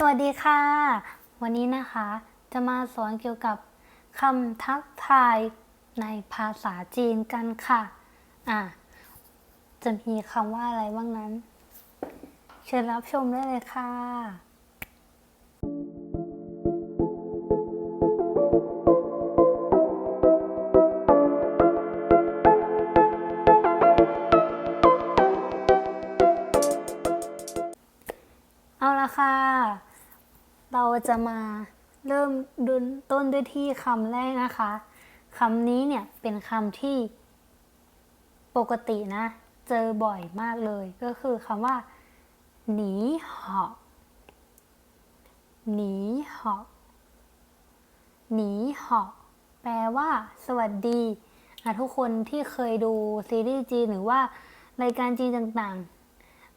สวัสดีค่ะ วันนี้นะคะจะมาสอนเกี่ยวกับคำทักทายในภาษาจีนกันค่ะ อะ จะมีคำว่าอะไรบ้างนั้น เชิญรับชมได้เลยค่ะ จะมาเริ่มดูต้นด้วยที่คำแรกนะคะคำนี้เนี่ยเป็นคำที่ปกตินะ เจอบ่อยมากเลย ก็คือคำว่าหนีเหาะหนีเหาะหนีเหาะแปลว่า สวัสดีทุกคนที่เคยดูซีรีส์จีนหรือว่ารายการจีนต่างๆ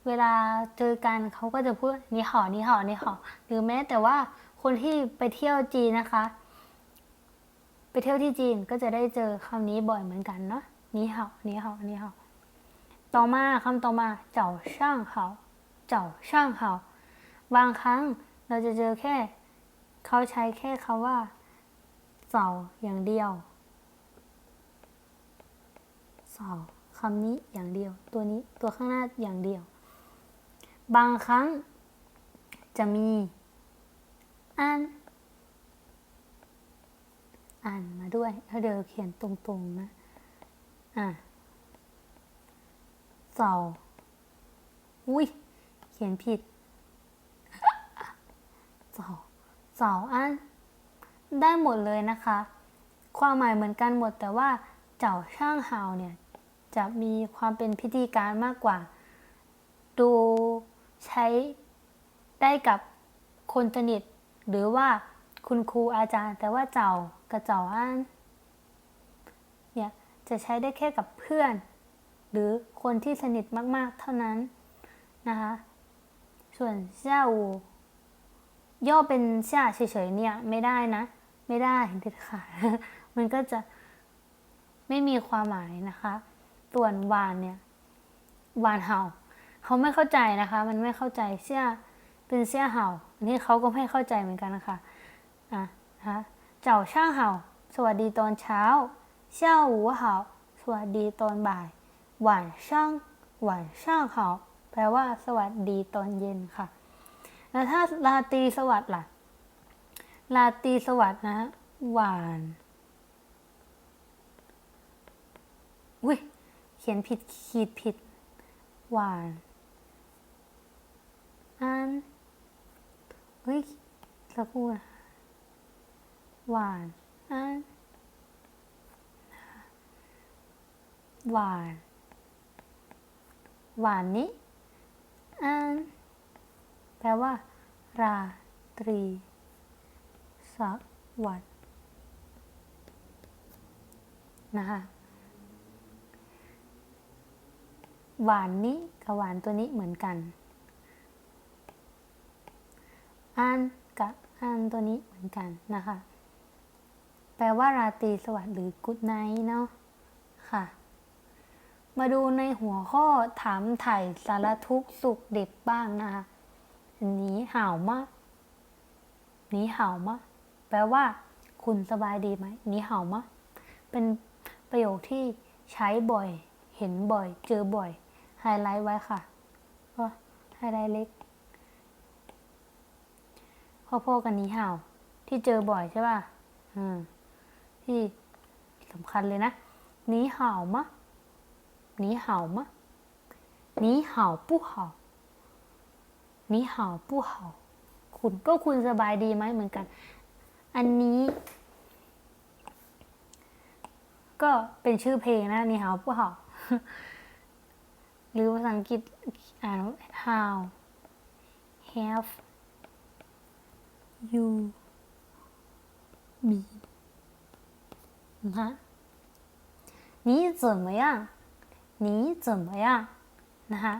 เวลาเจอกันเขาก็จะพูดนี่หอนี่หอนี่หอหรือแม้แต่ว่าคนที่ไปเที่ยวจีนนะคะ ไปเที่ยวที่จีนก็จะได้เจอคำนี้บ่อยเหมือนกันเนาะนี่หอนี่หอนี่หอต่อมาคำต่อมาเจ้าช่างเหาเจ้าช่างเหาบางครั้งเราจะเจอแค่เขาใช้แค่คำว่าเจ้าอย่างเดียวเจ้าคำนี้อย่างเดียว ตัวนี้ตัวข้างหน้าอย่างเดียว บางครั้ง จะมีอ่านอ่านมาด้วยถ้าเดี๋ยวเขียนตรงๆนะ อะเสาอุ้ย เขียนผิดเสาเสาอ่านได้หมดเลยนะคะ ความหมายเหมือนกันหมดแต่ว่าเจ้าช่างหาวเนี่ย จะมีความเป็นพิธีการมากกว่า ดู ใช้ได้กับคนสนิท หรือว่าคุณครูอาจารย์ แต่ว่าเจ้ากับเจ้าอ้านเนี่ยจะใช้ได้แค่กับเพื่อน หรือคนที่สนิทมาก ๆ เท่านั้นนะคะ ส่วนเจ้าย่อเป็นเช่าเฉยๆเนี่ยไม่ได้นะ ไม่ได้เด็ดขาดมันก็จะไม่มีความหมายนะคะ ส่วนวานเนี่ย วานเห่า เขาไม่เข้าใจนะคะ มันไม่เข้าใจเสี่ยเป็นเสี่ยเห่าอันนี้เขาก็ไม่เข้าใจเหมือนกันนะคะอะนะคะเจ้าช่างเห่า สวัสดีตอนเช้าเช่าหูเห่า สวัสดีตอนบ่ายหวานช่างหวานช่างเห่า แปลว่า สวัสดีตอนเย็นค่ะ แล้วถ้าลาตรีสวัสดิ์ล่ะลาตรีสวัสดิ์นะหวานอุ้ยเขียนผิดขีดผิด หวาน อันเฮ้ยสักครู่นหวานอันหวานหวานนี้อันแปลว่า ราตรีสวัสดิ์นะคะหวานนี้กับหวานตัวนี้เหมือนกัน อ่านกับอ่านตัวนี้เหมือนกันนะคะ แปลว่าราตรีสวัสดิ์หรือกุดไนเนาะค่ะ มาดูในหัวข้อถามไถ่สารทุกสุขเด็ดบ้างนะคะอันนี้ห่าวมากนี้ห่าวมากแปลว่า คุณสบายดีไหมนี้ห่าวมากเป็นประโยคที่ใช้บ่อย เห็นบ่อย เจอบ่อย ไฮไลท์ไว้ค่ะก็ไฮไลท์เล็ก พ่อๆกันนี้ห่าว ที่เจอบ่อยใช่ป่ะอืมที่สำคัญเลยนะนี้ห่าวมะนี้ห่าวมะนี้ห่าวผู้ห่าวนี้ห่าวผู้ห่าวคุณก็คุณสบายดีไหมเหมือนกัน อันนี้ ก็เป็นชื่อเพลงนะนี่ห่าวผู้ห่าวหรือภาษาอังกฤษอ่านว่า how have you been นะคะ你怎么样你怎么样นะคะ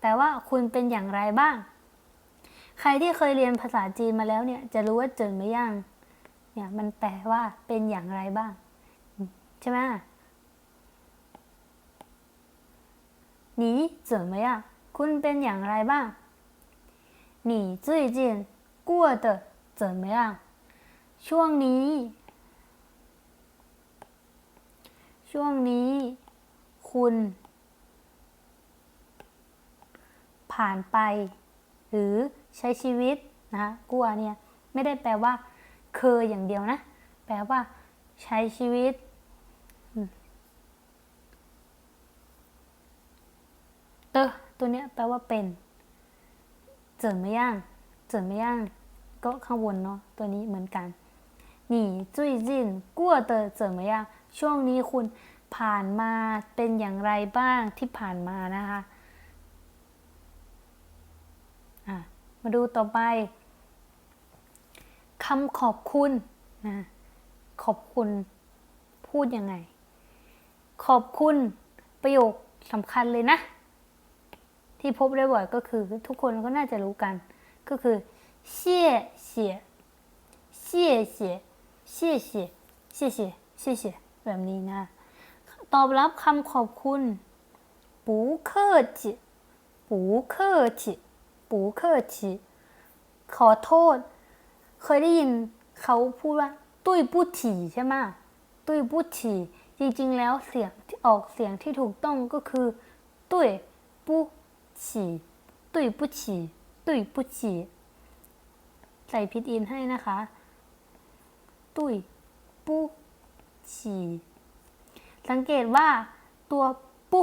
แปลว่าคุณเป็นอย่างไรบ้าง ใครที่เคยเรียนภาษาจีนมาแล้วเนี่ย จะรู้ว่าเจินไม่ย่างเนี่ยมันแปลว่าเป็นอย่างไรบ้าง ใช่ไหม你怎么样คุณเป็นอย่างไรบ้าง你最近 过得 เจ๋ไหมล่ะ ช่วงนี้ ช่วงนี้ คุณ ผ่านไป หรือใช้ชีวิตนะกัวเนี่ยไม่ได้แปลว่า เคยอย่างเดียวนะ แปลว่า ใช้ชีวิตเตอตัวเนี้ยแปลว่าเป็นเจอไหมย่างเจอไหมย่าง ก็ข้างบนเนาะตัวนี้เหมือนกันนี่จุยจินกัวเตอเจินไม่ย่างช่วงนี้คุณผ่านมาเป็นอย่างไรบ้างที่ผ่านมานะคะะมาดูต่อไปคำขอบคุณนะขอบคุณพูดยังไง ขอบคุณประโยคสำคัญเลยนะ ที่พบได้บ่อยก็คือทุกคนก็น่าจะรู้กัน ก็คือ 谢谢谢谢谢谢谢谢谢谢แบบนี้นะ ตอบรับคำขอบคุณ不客气不客气不客气ขอโทษ เคยได้ยินเขาพูดว่า ตุ้ยปุฉี่ใช่ไหมตุ้ยปุฉี่จริงๆแล้วเสียงที่ออกเสียงที่ถูกต้องก็คือ ตุ้ยปุฉี่ตุ้ยปุฉี่ตุ้ยปุฉี่ ใส่พิดอินให้นะคะ ตุ้ยปุฉี่สังเกตว่าตัวปุ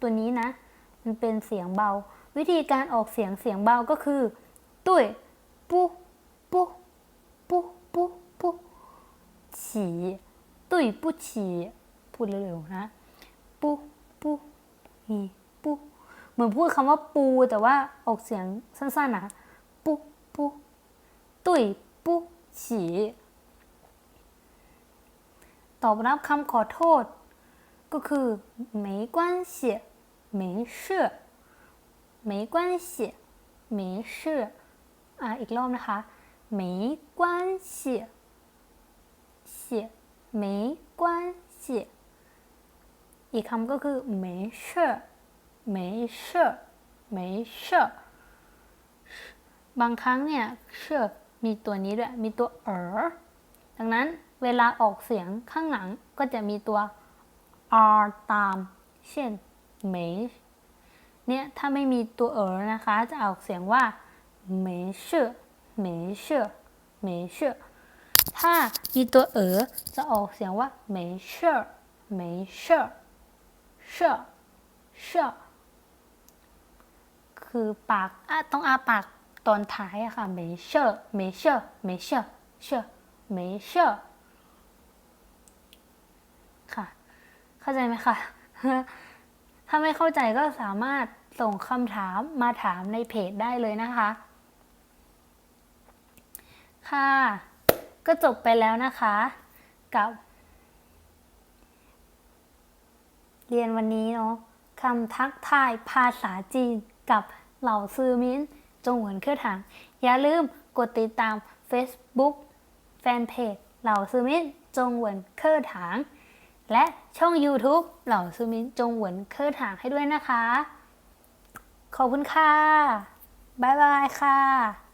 ตัวนี้นะ มันเป็นเสียงเบา วิธีการออกเสียงเสียงเบาก็คือ ตุ้ยปุปุปุปุปุฉี่ตุ้ยปุฉี่พูดเร็วๆนะปุปุนี่ปุเหมือนพูดคำว่าปูแต่ว่าออกเสียงสั้นๆนะปุปุ ตุ้ยปุฉี่ตอบรับคำขอโทษ ก็คือ没关系没事没关系没事อ่ะอีกรอบนะคะ没关系系没关系อีกคำก็คือ没事没事没事บางครั้งเนี่ยเชื่อ มีตัวนี้ด้วย มีตัวเออดังนั้นเวลาออกเสียงข้างหลังก็จะมีตัว r ตาม เช่น没เนี่ยถ้าไม่มีตัวเออนะคะ จะออกเสียงว่า没事没事没事ถ้ามีตัวเออจะออกเสียงว่า没事没事เชื่อเชื่อคือปากอะต้องอาปาก ตอนท้ายอะค่ะเมเชอร์เมเชอร์เมเชอร์เชอร์เมเชอร์ค่ะ เข้าใจไหมคะ ถ้าไม่เข้าใจก็สามารถส่งคำถามมาถามในเพจได้เลยนะคะ ค่ะ ก็จบไปแล้วนะคะ กับ เรียนวันนี้เนาะคำทักทายภาษาจีนกับเหล่าซือมิ้น จงเหวินเครือถัง อย่าลืมกดติดตาม Facebook แฟนเพจเหล่าซูมินจงเหวินเครือถัง และช่อง YouTube เหล่าซูมินจงเหวินเครือถังให้ด้วยนะคะ ขอบคุณค่ะ บ๊ายบายค่ะ